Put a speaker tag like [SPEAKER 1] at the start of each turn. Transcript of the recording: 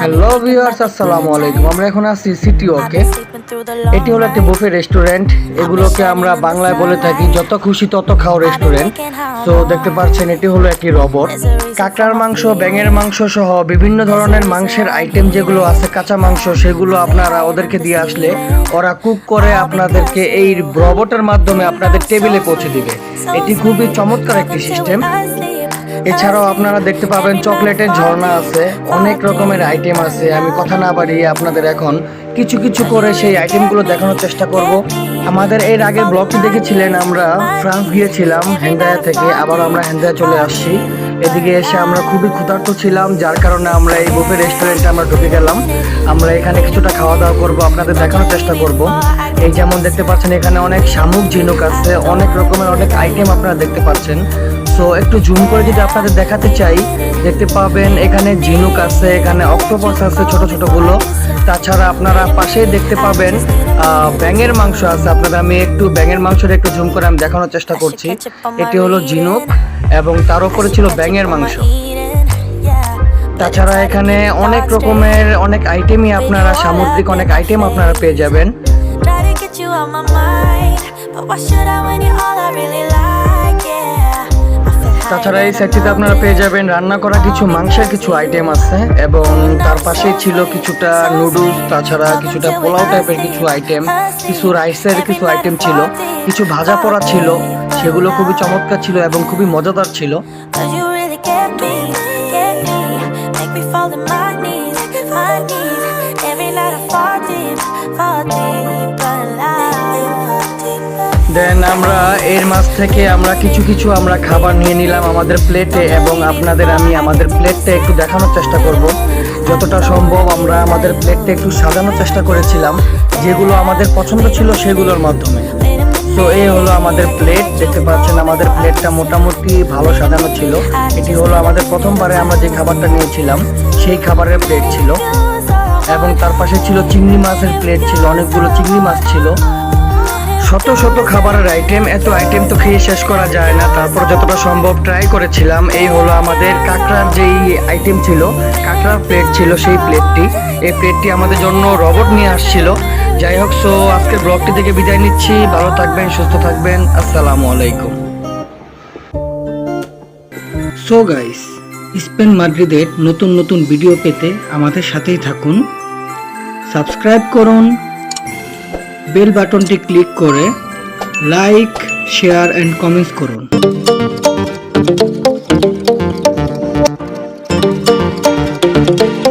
[SPEAKER 1] Hello viewers আসসালামু আলাইকুম আমরা এখন আছি সিটি ওকে এটি হলো একটি বুফে রেস্টুরেন্ট এগুলোকে আমরা বাংলায় বলে থাকি যত খুশি তত খাও রেস্টুরেন্ট তো দেখতে পাচ্ছেন, এটি হলো একটি রবট কাঁকড়ার মাংস, ব্যাঙের মাংস সহ বিভিন্ন ধরনের মাংসের আইটেম যেগুলো আছে, কাঁচা মাংস, সেগুলো আপনারা ওদেরকে দিয়ে আসলে ওরা কুক করে আপনাদেরকে এই রবটের মাধ্যমে আপনাদের টেবিলে পৌঁছে দিবে। এটি খুবই চমৎকার একটি সিস্টেম এছাড়াও আপনারা দেখতে পাবেন চকলেটের ঝর্ণা আছে, অনেক রকমের আইটেম আছে। আমি কথা না বাড়িয়ে আপনাদের এখন কিছু কিছু করে সেই আইটেমগুলো দেখানোর চেষ্টা করব। আমাদের এর আগের ব্লগটি দেখেছিলেন আমরা, ফ্রান্স গিয়েছিলাম হ্যান্ডায়া থেকে আবার আমরা হ্যান্ডায়া চলে আসছি। এদিকে এসে আমরা খুবই ক্ষুধার্ত ছিলাম, যার কারণে আমরা এই বুফে রেস্টুরেন্টে আমরা ঢুকে গেলাম। আমরা এখানে কিছুটা খাওয়া দাওয়া করব, আপনাদের দেখানোর চেষ্টা করব। এই যেমন দেখতে পাচ্ছেন এখানে অনেক শামুক ঝিনুক আছে, অনেক রকমের অনেক আইটেম আপনারা দেখতে পাচ্ছেন। সো একটু জুম করে যদি আপনাদের দেখাতে চাই, দেখতে পাবেন এখানে ঝিনুক আছে, এখানে অক্টোপাস আছে, ছোট ছোটগুলো তাছাড়া আপনারা পাশে দেখতে পাবেন ব্যাঙের মাংস আছে। আপনাদের আমি একটু ব্যাঙের মাংসটা একটু জুম করে আমি দেখানোর চেষ্টা করছি। এটি হলো ঝিনুক এবং তার উপরে ছিল ব্যাঙের মাংস। তাছাড়া এখানে অনেক রকমের অনেক আইটেমই আপনারা, সামুদ্রিক অনেক আইটেম আপনারা পেয়ে যাবেন।
[SPEAKER 2] But why should I when you're all I really like?
[SPEAKER 1] তাছাড়া এই সেটটিতে আপনারা পেয়ে যাবেন রান্না করা কিছু মাংসের কিছু আইটেম আছে এবং তার পাশেই ছিল কিছুটা নুডলস তাছাড়া কিছুটা পোলাও টাইপের কিছু আইটেম কিছু রাইসের কিছু আইটেম ছিল, কিছু ভাজা পোড়া ছিল, সেগুলো খুবই চমৎকার ছিল এবং খুবই মজাদার ছিল
[SPEAKER 2] get me.
[SPEAKER 1] দেন আমরা এর মাছ থেকে আমরা কিছু কিছু আমরা খাবার নিয়ে নিলাম আমাদের প্লেটে এবং আপনাদের আমি আমাদের প্লেটটা একটু দেখানোর চেষ্টা করব। যতটা সম্ভব আমরা আমাদের প্লেটটা একটু সাজানোর চেষ্টা করেছিলাম। যেগুলো আমাদের পছন্দ ছিল সেগুলোর মাধ্যমে। তো এই হলো আমাদের প্লেট দেখতে পাচ্ছেন আমাদের প্লেটটা মোটামুটি ভালো সাজানো ছিল। এটি হলো আমাদের প্রথমবারে আমরা যে খাবারটা নিয়েছিলাম, সেই খাবারের প্লেট ছিল। এবং তার পাশে ছিল চিংড়ি মাছের প্লেট ছিল, অনেকগুলো চিংড়ি মাছ ছিল। শত শত খাবারের আইটেম এত আইটেম তো খেয়ে শেষ করা যায় না। তারপর যতটা সম্ভব ট্রাই করেছিলাম। এই হলো আমাদের কাঁকড়ার যেই আইটেম ছিল, কাঁকড়ার প্লেট ছিল সেই প্লেটটি এই প্লেটটি আমাদের জন্য রবট নিয়ে আসছিল। যাই হোক সো আজকের ব্লগটি থেকে বিদায় নিচ্ছি। ভালো থাকবেন, সুস্থ থাকবেন। আসসালামু আলাইকুম। সো গাইস স্পেন মাদ্রিদের নতুন নতুন ভিডিও পেতে আমাদের সাথেই থাকুন। সাবস্ক্রাইব করুন। বেল বাটনটি ক্লিক করে লাইক শেয়ার অ্যান্ড কমেন্টস করুন। thank you